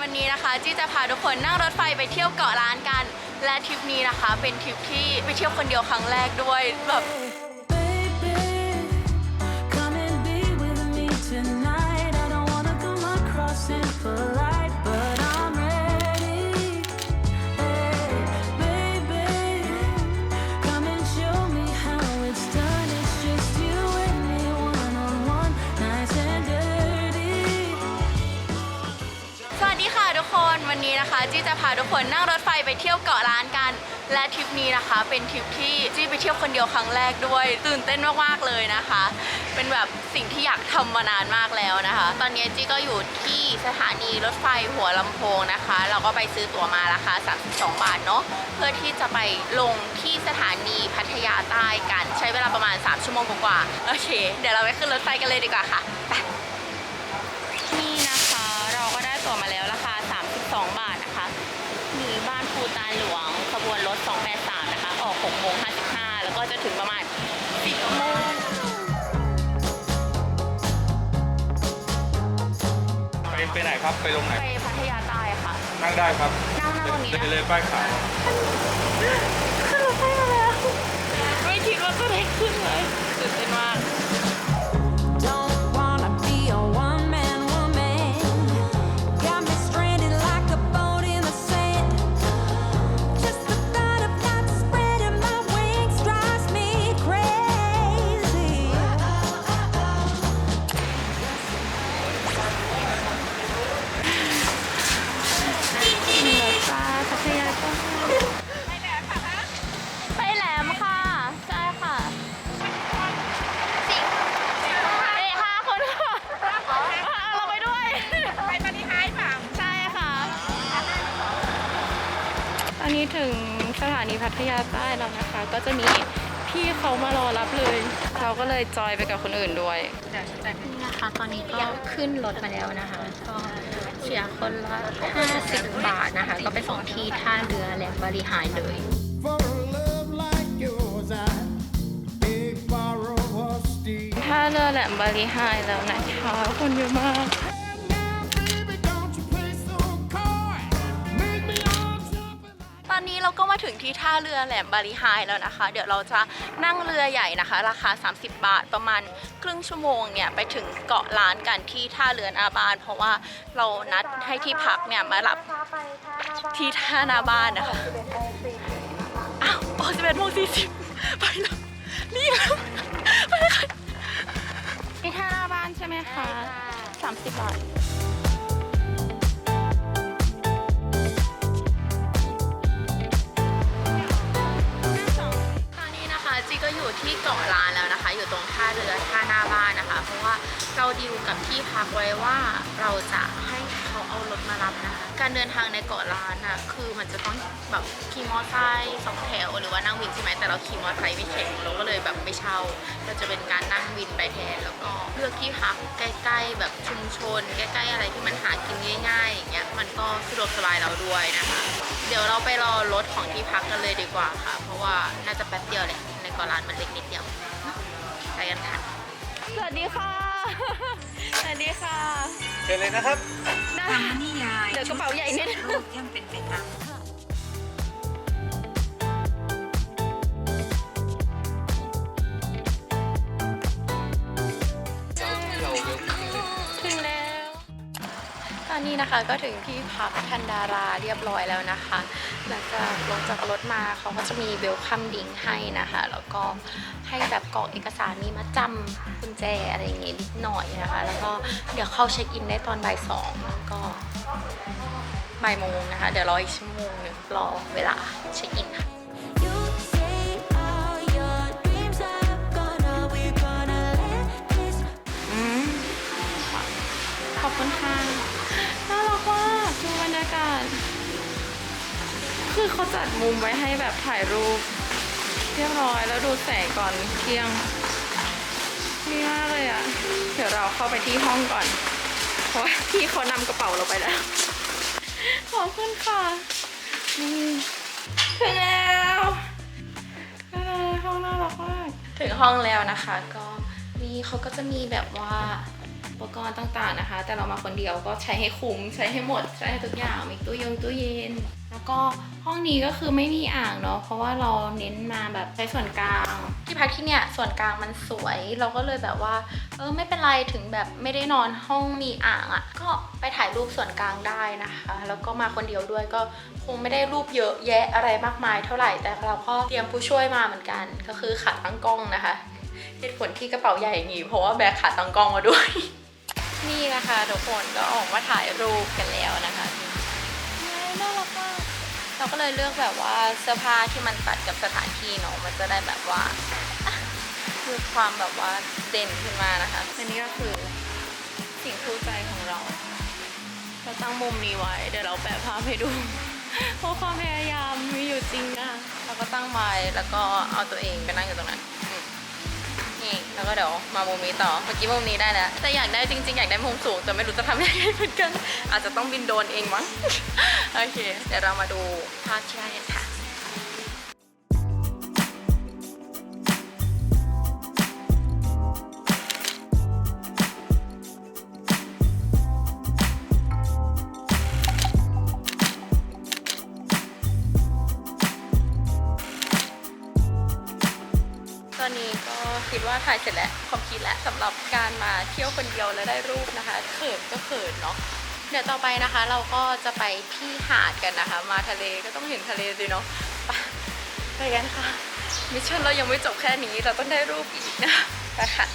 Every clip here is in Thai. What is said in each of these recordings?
วันนี้นะคะจี้จะพาทุกคนนั่งรถไฟไปเที่ยวเกาะล้านกัน และทริปนี้นะคะ เป็นทริปที่ไปเที่ยวคนเดียวครั้งแรกด้วยแบบ จี้จะพาทุกคนนั่งรถไฟไปเที่ยวเกาะล้านกัน และทริปนี้นะคะ เป็นทริปที่จี้ไปเที่ยวคนเดียวครั้งแรกด้วย ตื่นเต้นมากๆเลยนะคะ เป็นแบบสิ่งที่อยากทำมานานมากแล้วนะคะ ตอนนี้จี้ก็อยู่ที่สถานีรถไฟหัวลำโพงนะคะ เราก็ไปซื้อตั๋วมาราคา 32 บาทเนาะเพื่อที่จะไปลงที่สถานีพัทยาใต้กัน ใช้เวลาประมาณ 3 ชั่วโมงกว่าๆโอเค เดี๋ยวเราไปขึ้นรถไฟกันเลยดีกว่าค่ะไป ก็จะถึงประมาณ10โมงไปไปไหนครับไปลงไหน ไปพัทยาใต้ค่ะ นั่งได้ครับนั่งนั่งตรงนี้เดินะนเลยป้ายขาว พัทยาใต้แล้วนะคะ ก็จะมีพี่เขามารอรับเลย เราก็เลยจอยไปกับคนอื่นด้วยนี่นะคะตอนนี้ก็ขึ้นรถมาแล้วนะคะ ก็เสียคนละ 50 บาทนะคะ ก็ไปส่งที่ท่าเรือแหลมบริหารเลย For a love like yours, I'd beg, borrow, or steal. ท่าเรือแหลมบริหารแล้วนะคะคนเยอะมาก เราก็มาถึงที่ท่าเรือแหลมบาริไฮแล้วนะคะ เดี๋ยวเราจะนั่งเรือใหญ่นะคะ ราคา 30 บาทประมาณครึ่งชั่วโมงเนี่ยไปถึงเกาะล้านกันที่ท่าเรือนาบาน เพราะว่าเรานัดให้ที่พักเนี่ยมารับที่ท่านาบานนะคะอ้าวโอ้สิบเอ็ดโมงสี่สิบไปแล้วรีบแล้วไปเลยค่ะที่ท่านาบานใช่ไหมคะ30 บาท ก็อยู่ที่เกาะล้านแล้วนะคะ อยู่ตรงท่าเรือท่าหน้าบ้านนะคะ เพราะว่าเราดิวกับที่พักไว้ว่าเราจะให้เขาเอารถมารับนะคะ การเดินทางในเกาะล้านน่ะคือมันจะต้องแบบขี่มอเตอร์ไซค์สองแถวหรือว่านั่งวินใช่ไหมแต่เราขี่มอเตอร์ไซค์ไม่แข็งเราก็เลยแบบไม่เช่าเราจะเป็นการนั่งวินไปแทนแล้วก็เลือกที่พักใกล้ ๆ แบบชุมชน ใกล้ ๆ อะไรที่มันหากินง่ายๆอย่างเงี้ยมันก็สะดวกสบายเราด้วยนะคะ เดี๋ยวเราไปรอรถของที่พักกันเลยดีกว่าค่ะ เพราะว่าน่าจะแป๊บเดียวแหละ ในเกาะล้านมันเล็กนิดเดียวไปกันค่ะ สวัสดีค่ะ สวัสดีค่ะ เชิญเลยนะครับ ได้เดี๋ยวกระเป๋าใหญ่นิดนึงถึง นี้นะคะก็ถึงที่พักทันดาราเรียบร้อยแล้วนะคะหลังจากลงจากรถมาเขาก็จะมีเวลคัมดิงให้นะคะ แล้วก็ให้แบบกรอกเอกสารมีมาจำกุญแจอะไรอย่างเงี้ยนิดหน่อยนะคะ แล้วก็เดี๋ยวเข้าเช็คอินได้ตอนบ่ายสองแล้วก็บ่ายโมงนะคะ เดี๋ยวรออีกชั่วโมงหนึงรอเวลาเช็คอินค่ะ คือเขาจัดมุมไว้ให้แบบถ่ายรูป เรียบร้อยแล้วดูแสงก่อนเที่ยงดีมากเลยอะ่ะเดี๋ยวเราเข้าไปที่ห้องก่อน เพราะพี่เขานำกระเป๋าเราไปแล้ว ขอบคุณค่ะนี่ถึงแล้วห้องน่ารักมากถึงห้องแล้วนะคะ ก็นี่เขาก็จะมีแบบว่า ปกรณ์ต่างๆนะคะ แต่เรามาคนเดียวก็ใช้ให้คุ้มใช้ให้หมดใช้ให้ทุกอย่างมีตู้เยงตู้เย็น แล้วก็ห้องนี้ก็คือไม่มีอ่างเนาะเพราะว่าเราเน้นมาแบบใช้ส่วนกลาง ที่พักที่เนี่ยส่วนกลางมันสวย เราก็เลยแบบว่าเออไม่เป็นไรถึงแบบไม่ได้นอนห้องมีอ่างอะ่ะ ก็ไปถ่ายรูปส่วนกลางได้นะคะ แล้วก็มาคนเดียวด้วยก็คงไม่ได้รูปเยอะแยะอะไรมากมายเท่าไหร่แต่เราก็เตรียมผู้ช่วยมาเหมือนกัน ก็คือขาตั้งกล้องนะคะเหตุผลที่กระเป๋าใหญ่อย่างนี้เพราะว่าแบกขาตั้งกล้องมาด้วย นี่นะคะทุกคนก็ออกมาถ่ายรูปกันแล้วนะคะน่ารักมากเราก็เลยเลือกแบบว่าเสื้อผ้าที่มันตัดกับสถานที่เนาะมันจะได้แบบว่าคือความแบบว่าเด่นขึ้นมานะคะอันนี้ก็คือสิ่งคู่ใจของเรา เราตั้งมุมนี้ไว้ เดี๋ยวเราแปะภาพให้ดูเพราะความพยายามมีอยู่จริงอะเราก็ตั้งไว้แล้วก็เอาตัวเองไปนั่งอยู่ตรงนั้น ก็เดี๋ยวมามุมนี้ต่อ เมื่อกี้มุมนี้ได้แล้วแต่อยากได้จริง ๆ อยากได้มุมสูง แต่ไม่รู้จะทำยังไงเหมือนกัน อาจจะต้องบินโดนเองมั้ง โอเค เดี๋ยวเรามาดูภาพที่ได้กันค่ะ คิดว่าถ่ายเสร็จแล้วความคิดแล้วสำหรับการมาเที่ยวคนเดียวแล้วได้รูปนะคะเขินก็เขินเนาะเดี๋ยวต่อไปนะคะ เราก็จะไปที่หาดกันนะคะ มาทะเลก็ต้องเห็นทะเลสิเนาะไปไปกันค่ะมิชชั่นเรายังไม่จบแค่นี้เราต้องได้รูปอีกนะไปค่ะ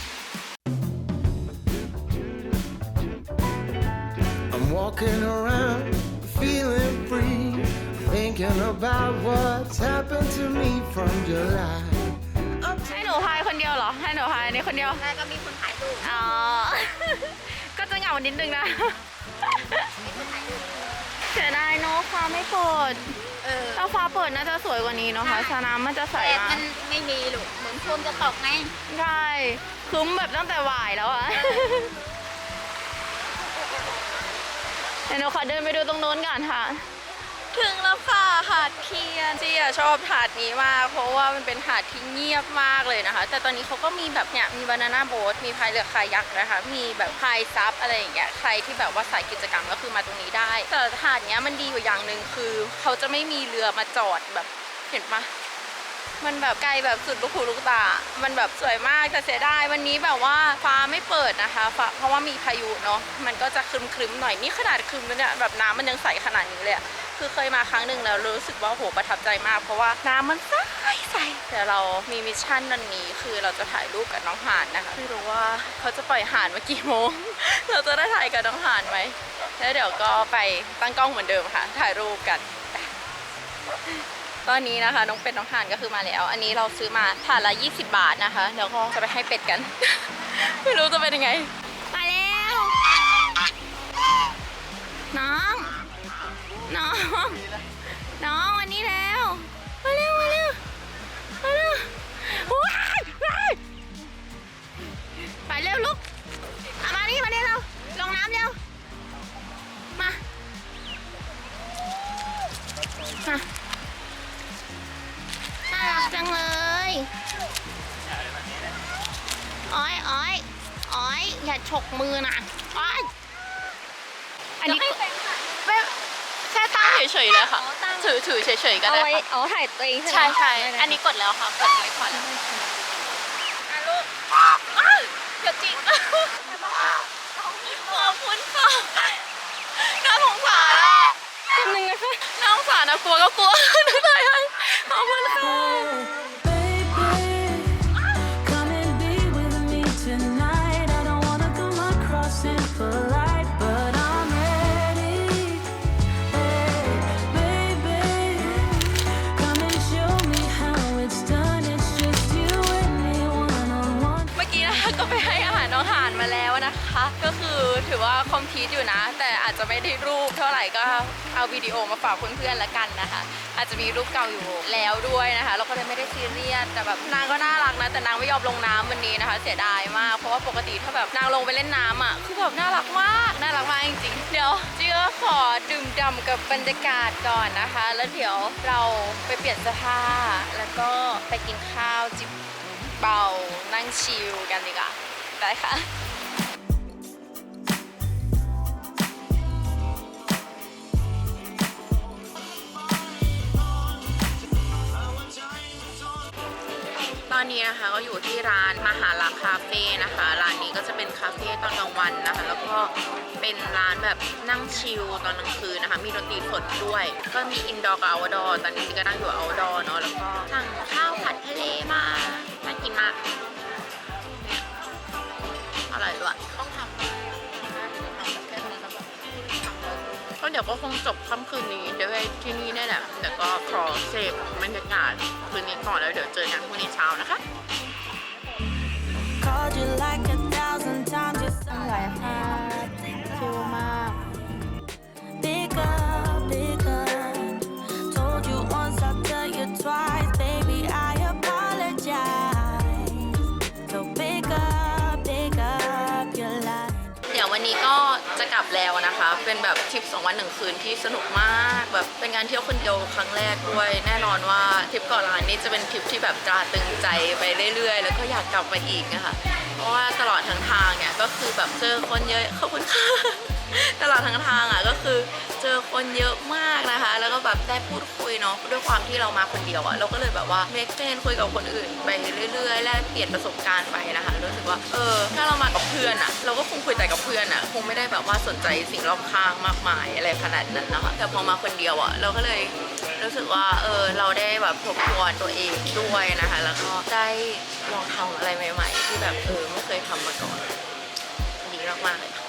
I'm walking around feeling free, thinking about what's happened to me from July. ให้หนูพายคนเดียวเหรอ ให้หนูพายอันนี้คนเดียว แล้วก็มีคนถ่ายรูปอ๋อ ก็จะเหงานิดนึงนะ มีคนถ่ายรูปเสียดายเนาะฟ้าไม่เปิดเออถ้าฟ้าเปิดน่าจะสวยกว่านี้เนาะค่ะสนามมันจะใสแต่มามักนไม่มีหรอกเหมือนฝนจะตกไงใช่คืมแบบตั้งแต่บ่ายแล้วอะเดี๋ยวหนูขอเดินไปดูตรงโน้นก่อนค่ะ ถึงแล้วค่ะ หาดเทียนจีอะชอบหาดนี้มาก เพราะว่ามันเป็นหาดที่เงียบมากเลยนะคะ แต่ตอนนี้เขาก็มีแบบเนี่ย มีบานาน่าโบ๊ทมีพายเรือคายักนะคะ มีแบบพายซับอะไรอย่างเงี้ย ใครที่แบบว่าสายกิจกรรมก็คือมาตรงนี้ได้ แต่หาดเนี้ยมันดีอยู่อย่างหนึ่งคือ เขาจะไม่มีเรือมาจอดแบบ เห็นปะมันแบบไกลแบบสุดลูกหูลูกตา มันแบบสวยมากแต่เสียดายวันนี้แบบว่าฟ้าไม่เปิดนะคะฟ้าเพราะว่ามีพายุเนาะ มันก็จะครึมๆหน่อย นี่ขนาดครึมแล้วเนี่ยแบบน้ำมันยังใสขนาดนี้เลยอะ คือเคยมาครั้งหนึ่งแล้วรู้สึกว่าโหประทับใจมาก เพราะว่าน้ำมันใสใสแต่เรามีมิชชั่นนันนี้คือเราจะถ่ายรูปกับน้องห่านนะคะไม่รู้ว่าเขาจะปล่อยห่านมากี่โมง เราจะได้ถ่ายกับน้องห่านไหมแล้วเดี๋ยวก็ไปตั้งกล้องเหมือนเดิมค่ะ ถ่ายรูปกัน ตอนนี้นะคะน้องเป็ดน้องห่านก็คือมาแล้ว อันนี้เราซื้อมาถ่าดละ 20 บาทนะคะเดี๋ยวก็จะไปให้เป็ดกัน ไม่รู้จะเป็นยังไง มาแล้ว น้อง น้อง น้องวันนี้แล้วมาเร็วมาเร็วมาเร็วว้ายว้ายไปเร็วลูกเอามานี่มาเร็วเราลงน้ำเร็วมามาน่ารักจังเลยอ้อยอ้อยอ้อยอย่าฉกมือนะอ้อยอันนี้ไม่แค่ตั้ง เฉยๆเลยค่ะ ถือถือเฉยๆก็เอาได้ไว้ค่ะเอาถ่ายตัวเองใช่ไหมใช่ใช่อันนี้กดแล้วค่ะ กดไว้ก่อนอะลูกอ้าวเดี๋ยวจิกขอบคุณค่ะน่าสงสารอะนึงนะคะ น่าสงสารนะกลัวก็กลัวนึกเลยขอบคุณค่ะ Baby, จะไม่ได้รูปเท่าไหร่ก็เอาวิดีโอมาฝากเพื่อนๆละกันนะคะ อาจจะมีรูปเก่าอยู่แล้วด้วยนะคะเราก็เลยไม่ได้ซีเรียสแต่แบบนางก็น่ารักนะแต่นางไม่ยอมลงน้ำวันนี้นะคะ เสียดายมากเพราะว่าปกติถ้าแบบนางลงไปเล่นน้ำอะคือแบบน่ารักมากน่ารักมากจริงๆเดี๋ยวจีก็ขอดื่มด่ำกับบรรยากาศก่อนนะคะ แล้วเดี๋ยวเราไปเปลี่ยนเสื้อผ้า แล้วก็ไปกินข้าวจิบเบานั่งชิลกันดีกว่าได้ค่ะ ตอนนี้นะคะก็อยู่ที่ร้านมหาลาคาเฟ่นะคะ ร้านนี้ก็จะเป็นคาเฟ่ตอนกลางวันนะคะ แล้วก็เป็นร้านแบบนั่งชิลตอนกลางคืนนะคะ มีดนตรีสดด้วย ก็มีอินดอร์กับเอาดอร์ตอนนี้ก็นั่งอยู่เอาดอร์เนาะแล้วก็สั่งข้าวผัดทะเลมาน่ากินมาก ดี๋ยวก็คงจบค่ำคืนนี้ด้วยที่นี่แน่แหละแต่ก็ขอเสพบรรยากาศคืนนี้ก่อนแล้วเดี๋ยวเจอกันพรุ่งนี้เช้านะคะ เป็นแบบทริปสองวันหนึ่งคืนที่สนุกมากแบบเป็นการเที่ยวคนเดียวครั้งแรกด้วย แน่นอนว่าทริปเกาะล้านนี้จะเป็นทริปที่แบบตราตึงใจไปเรื่อยๆ แล้วก็อยากกลับมาอีกนะคะเพราะว่าตลอดทั้งทางเนี่ยก็คือแบบเจอคนเยอะขอบคุณค่ะ ตลอดทั้งทางอะก็คือเจอคนเยอะมากนะคะ แล้วก็แบบได้พูดคุยเนาะด้วยความที่เรามาคนเดียวอะเราก็เลยแบบว่าเมคเฟนคุยกับคนอื่นไปเรื่อยๆแลกเปลี่ยนประสบการณ์ไปนะคะรู้สึกว่าเออถ้าเรามากับเพื่อนอะ เราก็คงคุยแต่กับเพื่อนอะคงไม่ได้แบบว่าสนใจสิ่งรอบข้างมากมายอะไรขนาดนั้นนะคะแต่พอมาคนเดียวอะเราก็เลยรู้สึกว่าเออเราได้แบบทบทวนตัวเองด้วยนะคะ แล้วก็ได้ลองทำอะไรใหม่ ๆ ที่แบบเออไม่เคยทำมาก่อนดีมากๆเลยค่ะ